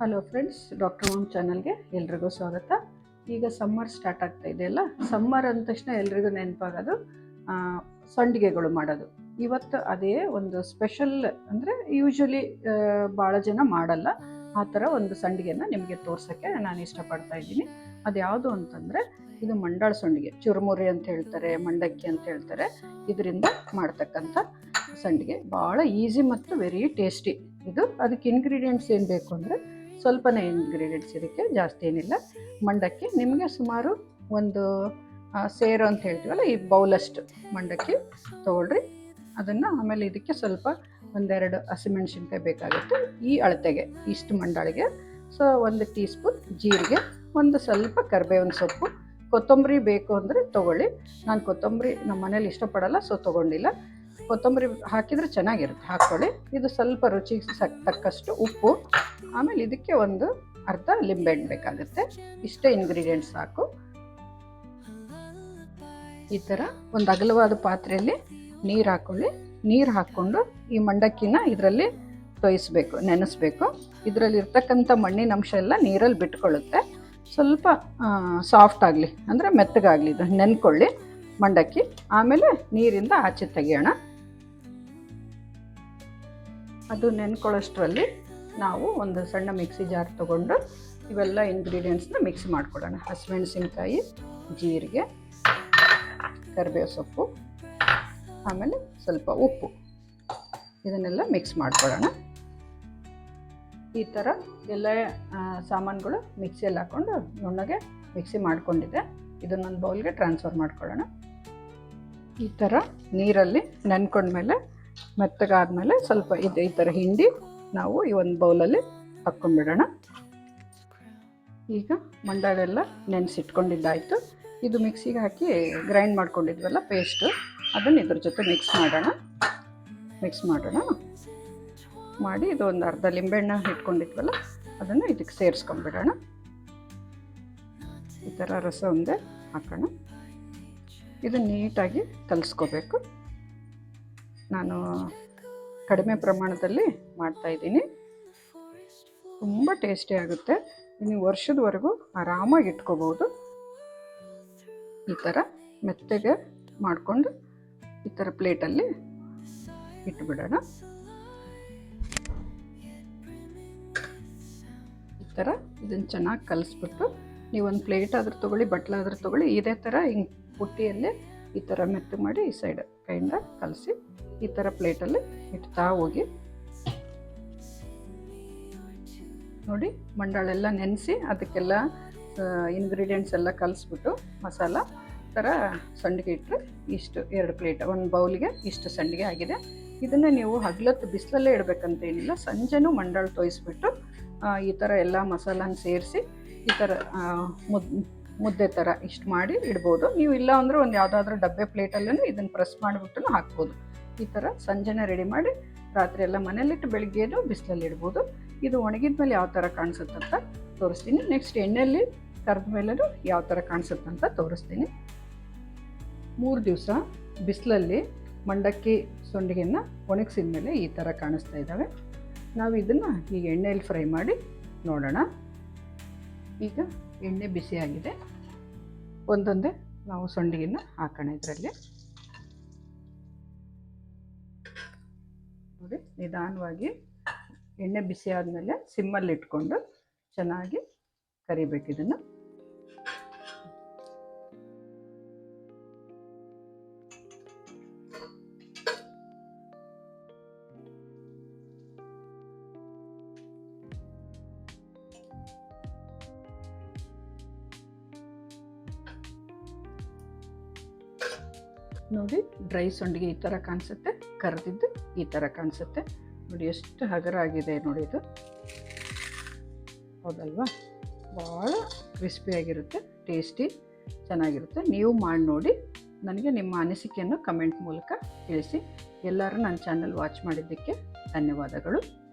Hello friends doctor ohm ಚಾನಲ್ಗೆ ಎಲ್ರಿಗೂ ಸ್ವಾಗತ. ಈಗ ಸಮ್ಮರ್ ಸ್ಟಾರ್ಟ್ ಆಗ್ತಾ ಇದೆಯಲ್ಲ ಸಮ್ಮರ್ ಅಂದ ತಕ್ಷಣ ಎಲ್ರಿಗೂ ನೆನಪಾಗೋದು ಸಂಡಿಗೆಗಳು ಮಾಡೋದು. ಇವತ್ತು ಅದೇ ಒಂದು ಸ್ಪೆಷಲ್ ಅಂದರೆ ಯೂಶ್ವಲಿ ಭಾಳ ಜನ ಮಾಡಲ್ಲ. ಆ ಥರ ಒಂದು ಸಂಡಿಗೆನ ನಿಮಗೆ ತೋರ್ಸೋಕ್ಕೆ ನಾನು ಇಷ್ಟಪಡ್ತಾ ಇದ್ದೀನಿ. ಅದು ಯಾವುದು ಅಂತಂದರೆ, ಇದು ಮಂಡಾಳ ಸಂಡಿಗೆ. ಚುರುಮುರಿ ಅಂತ ಹೇಳ್ತಾರೆ, ಮಂಡಕ್ಕಿ ಅಂತ ಹೇಳ್ತಾರೆ. ಇದರಿಂದ ಮಾಡ್ತಕ್ಕಂಥ ಸಂಡಿಗೆ. ಭಾಳ ಈಸಿ ಮತ್ತು ವೆರಿ ಟೇಸ್ಟಿ ಇದು ಅದಕ್ಕೆ ಇನ್ಗ್ರೀಡಿಯೆಂಟ್ಸ್ ಏನು ಬೇಕು ಅಂದರೆ ಸ್ವಲ್ಪನೇ ಇಂಗ್ರೀಡಿಯೆಂಟ್ಸ್ ಇದಕ್ಕೆ ಜಾಸ್ತಿ ಏನಿಲ್ಲ. ಮಂಡಕ್ಕಿ, ನಿಮಗೆ ಸುಮಾರು ಒಂದು ಸೇರು ಅಂತ ಹೇಳ್ತೀವಲ್ಲ, ಈ ಬೌಲಷ್ಟು ಮಂಡಕ್ಕಿ ತೊಗೊಳ್ರಿ. ಅದನ್ನು ಆಮೇಲೆ ಇದಕ್ಕೆ ಸ್ವಲ್ಪ ಒಂದೆರಡು ಹಸಿಮೆಣಸಿನ್ಕಾಯಿ ಬೇಕಾಗುತ್ತೆ, ಈ ಅಳತೆಗೆ, ಇಷ್ಟು ಮಂಡಾಳಿಗೆ. ಸೊ, ಒಂದು ಟೀ ಸ್ಪೂನ್ ಜೀರಿಗೆ, ಒಂದು ಸ್ವಲ್ಪ ಕರಿಬೇವಿನ ಸೊಪ್ಪು. ಕೊತ್ತಂಬರಿ ಬೇಕು ಅಂದರೆ ತೊಗೊಳ್ಳಿ. ನಾನು ಕೊತ್ತಂಬರಿ ನಮ್ಮ ಮನೇಲಿ ಇಷ್ಟಪಡಲ್ಲ, ಸೊ ತೊಗೊಂಡಿಲ್ಲ. ಕೊತ್ತಂಬರಿ ಹಾಕಿದರೆ ಚೆನ್ನಾಗಿರುತ್ತೆ, ಹಾಕ್ಕೊಳ್ಳಿ. ಇದು ಸ್ವಲ್ಪ ರುಚಿಗೆ ಸಕ್, ತಕ್ಕಷ್ಟು ಉಪ್ಪು. ಆಮೇಲೆ ಇದಕ್ಕೆ ಒಂದು ಅರ್ಧ ಲಿಂಬೆಹಣ್ಣು ಬೇಕಾಗುತ್ತೆ. ಇಷ್ಟೇ ಇಂಗ್ರೀಡಿಯೆಂಟ್ಸ್ ಸಾಕು. ಈ ಥರ ಒಂದು ಅಗಲವಾದ ಪಾತ್ರೆಯಲ್ಲಿ ನೀರು ಹಾಕ್ಕೊಳ್ಳಿ ನೀರು ಹಾಕ್ಕೊಂಡು ಈ ಮಂಡಕ್ಕಿನ ಇದರಲ್ಲಿ ತೊಯಿಸ್ಬೇಕು, ನೆನೆಸ್ಬೇಕು. ಇದರಲ್ಲಿ ಇರ್ತಕ್ಕಂಥ ಮಣ್ಣಿನ ಅಂಶ ಎಲ್ಲ ನೀರಲ್ಲಿ ಬಿಟ್ಕೊಳ್ಳುತ್ತೆ. ಸ್ವಲ್ಪ ಸಾಫ್ಟ್ ಆಗಲಿ, ಅಂದರೆ ಮೆತ್ತಗಾಗಲಿ, ಇದು ನೆನ್ಕೊಳ್ಳಿ ಮಂಡಕ್ಕಿ. ಆಮೇಲೆ ನೀರಿಂದ ಆಚೆ ತೆಗೆಯೋಣ. ಅದು ನೆನ್ಕೊಳ್ಳೋಷ್ಟರಲ್ಲಿ ನಾವು ಒಂದು ಸಣ್ಣ ಮಿಕ್ಸಿ ಜಾರ್ ತೊಗೊಂಡು ಇವೆಲ್ಲ ಇಂಗ್ರೀಡಿಯೆಂಟ್ಸ್ನ ಮಿಕ್ಸ್ ಮಾಡ್ಕೊಡೋಣ. ಹಸಿಮೆಣಸಿನ್ಕಾಯಿ, ಜೀರಿಗೆ, ಕರಿಬೇವು ಸೊಪ್ಪು, ಆಮೇಲೆ ಸ್ವಲ್ಪ ಉಪ್ಪು. ಇದನ್ನೆಲ್ಲ ಮಿಕ್ಸ್ ಮಾಡ್ಕೊಳ್ಳೋಣ ಈ ಥರ ಎಲ್ಲ ಸಾಮಾನುಗಳು ಮಿಕ್ಸಿಯಲ್ಲಿ ಹಾಕ್ಕೊಂಡು ನುಣ್ಣಗೆ ಮಿಕ್ಸಿ ಮಾಡಿಕೊಂಡಿದೆ. ಇದನ್ನೊಂದು ಬೌಲ್ಗೆ ಟ್ರಾನ್ಸ್ಫರ್ ಮಾಡ್ಕೊಳ್ಳೋಣ ಈ ಥರ ನೀರಲ್ಲಿ ನೆನ್ಕೊಂಡ್ಮೇಲೆ, ಮೆತ್ತಗಾದ್ಮೇಲೆ ಸ್ವಲ್ಪ ಇದು ಈ ಥರ ಹಿಂಡಿ ನಾವು ಈ ಒಂದು ಬೌಲಲ್ಲಿ ಹಾಕ್ಕೊಂಡ್ಬಿಡೋಣ. ಈಗ ಮಂಡಾಳೆಲ್ಲ ನೆನೆಸಿಟ್ಕೊಂಡಿದ್ದಾಯಿತು. ಇದು ಮಿಕ್ಸಿಗೆ ಹಾಕಿ ಗ್ರೈಂಡ್ ಮಾಡ್ಕೊಂಡಿದ್ವಲ್ಲ ಪೇಸ್ಟು. ಅದನ್ನು ಇದ್ರ ಜೊತೆ ಮಿಕ್ಸ್ ಮಾಡೋಣ. ಮಿಕ್ಸ್ ಮಾಡೋಣ. ಮಾಡಿ ಇದು ಒಂದು ಅರ್ಧ ಲಿಂಬೆಹಣ್ಣು ಇಟ್ಕೊಂಡಿದ್ವಲ್ಲ, ಅದನ್ನು ಇದಕ್ಕೆ ಸೇರಿಸ್ಕೊಂಡ್ಬಿಡೋಣ. ಈ ಥರ ರಸ ಒಂದೇ ಹಾಕೋಣ. ಇದು ನೀಟಾಗಿ ಕಲಿಸ್ಕೋಬೇಕು. ನಾನು ಕಡಿಮೆ ಪ್ರಮಾಣದಲ್ಲಿ ಮಾಡ್ತಾಯಿದ್ದೀನಿ ತುಂಬ ಟೇಸ್ಟಿ ಆಗುತ್ತೆ. ನೀವು ವರ್ಷದವರೆಗೂ ಆರಾಮಾಗಿ ಇಟ್ಕೋಬೋದು ಈ ಥರ ಮೆತ್ತಗೆ ಮಾಡಿಕೊಂಡು ಈ ಥರ ಪ್ಲೇಟಲ್ಲಿ ಇಟ್ಬಿಡೋಣ. ಈ ಥರ ಇದನ್ನು ಚೆನ್ನಾಗಿ ಕಲಿಸ್ಬಿಟ್ಟು ನೀವು ಒಂದು ಪ್ಲೇಟ್ ಆದರೂ ತೊಗೊಳ್ಳಿ ಬಟ್ಲಾದರೂ ತೊಗೊಳ್ಳಿ, ಇದೇ ಥರ ಹಿಂಗೆ ಪುಟ್ಟಿಯಲ್ಲಿ ಈ ಥರ ಮೆತ್ತು ಮಾಡಿ ಈ ಸೈಡ್ ಕೈಯಿಂದ ಕಲಸಿ ಈ ಥರ ಪ್ಲೇಟಲ್ಲಿ ಇಡ್ತಾ ಹೋಗಿ. ನೋಡಿ ಮಂಡಾಳೆಲ್ಲ ನೆನೆಸಿ ಅದಕ್ಕೆಲ್ಲ ಇಂಗ್ರೀಡಿಯೆಂಟ್ಸ್ ಎಲ್ಲ ಕಲಿಸ್ಬಿಟ್ಟು ಮಸಾಲ ಥರ ಸಂಡಿಗೆ ಇಟ್ಟರೆ ಇಷ್ಟು, ಎರಡು ಪ್ಲೇಟ್ ಒಂದು ಬೌಲಿಗೆ ಇಷ್ಟು ಸಂಡಿಗೆ ಆಗಿದೆ. ಇದನ್ನು ನೀವು ಹಗ್ಲತ್ತು ಬಿಸಿಲಲ್ಲೇ ಇಡಬೇಕಂತೇನಿಲ್ಲ ಸಂಜೆನೂ ಮಂಡಾಳು ತೋಯಿಸ್ಬಿಟ್ಟು ಈ ಥರ ಎಲ್ಲ ಮಸಾಲಾನ ಸೇರಿಸಿ ಈ ಥರ ಮುದ್, ಮುದ್ದೆ ಥರ ಇಷ್ಟು ಮಾಡಿ ಇಡ್ಬೋದು. ನೀವು ಇಲ್ಲ ಅಂದರೆ ಒಂದು ಯಾವುದಾದ್ರೂ ಡಬ್ಬೆ ಪ್ಲೇಟಲ್ಲೂ ಇದನ್ನು ಪ್ರೆಸ್ ಮಾಡಿಬಿಟ್ಟು ಹಾಕ್ಬೋದು. ಈ ಥರ ಸಂಜೆನೇ ರೆಡಿ ಮಾಡಿ ರಾತ್ರಿ ಎಲ್ಲ ಮನೇಲಿಟ್ಟು ಬೆಳಿಗ್ಗೆನೂ ಬಿಸಿಲಲ್ಲಿ ಇಡ್ಬೋದು. ಇದು ಒಣಗಿದ ಮೇಲೆ ಯಾವ ಥರ ಕಾಣಿಸುತ್ತಂತ ತೋರಿಸ್ತೀನಿ. ನೆಕ್ಸ್ಟ್ ಎಣ್ಣೆಯಲ್ಲಿ ಕರೆದ ಮೇಲೂ ಯಾವ ಥರ ಕಾಣಿಸುತ್ತಂತ ತೋರಿಸ್ತೀನಿ. ಮೂರು ದಿವಸ ಬಿಸಿಲಲ್ಲಿ ಮಂಡಕ್ಕಿ ಸೊಂಡಿಗೆಯನ್ನು ಒಣಗಿಸಿದ ಮೇಲೆ ಈ ಥರ ಕಾಣಿಸ್ತಾ ಇದ್ದಾವೆ ನಾವು ಇದನ್ನು ಈಗ ಎಣ್ಣೆಯಲ್ಲಿ ಫ್ರೈ ಮಾಡಿ ನೋಡೋಣ. ಈಗ ಎಣ್ಣೆ ಬಿಸಿಯಾಗಿದೆ. ಒಂದೊಂದೇ ನಾವು ಸೊಂಡಿಗೆನ ಹಾಕೋಣ ಇದರಲ್ಲಿ. ನೋಡಿ ನಿಧಾನವಾಗಿ ಎಣ್ಣೆ ಬಿಸಿ ಆದಮೇಲೆ ಸಿಮ್ಮಲ್ಲಿ ಇಟ್ಕೊಂಡು ಚೆನ್ನಾಗಿ ಕರಿಬೇಕು ಇದನ್ನು. ನೋಡಿ ಡ್ರೈ ಸೊಂಡಿಗೆ ಈ ಥರ ಕಾಣಿಸುತ್ತೆ, ಕರೆದಿದ್ದು ಈ ಥರ ಕಾಣಿಸುತ್ತೆ. ನೋಡಿ, ಎಷ್ಟು ಹಗರ ಆಗಿದೆ ನೋಡಿ ಇದು. ಹೌದಲ್ವಾ? ಭಾಳ ಕ್ರಿಸ್ಪಿಯಾಗಿರುತ್ತೆ ಟೇಸ್ಟಿ ಚೆನ್ನಾಗಿರುತ್ತೆ. ನೀವು ಮಾಡಿ ನೋಡಿ, ನನಗೆ ನಿಮ್ಮ ಅನಿಸಿಕೆಯನ್ನು ಕಮೆಂಟ್ ಮೂಲಕ ತಿಳಿಸಿ. ಎಲ್ಲರೂ ನನ್ನ ಚಾನಲ್ ವಾಚ್ ಮಾಡಿದ್ದಕ್ಕೆ ಧನ್ಯವಾದಗಳು.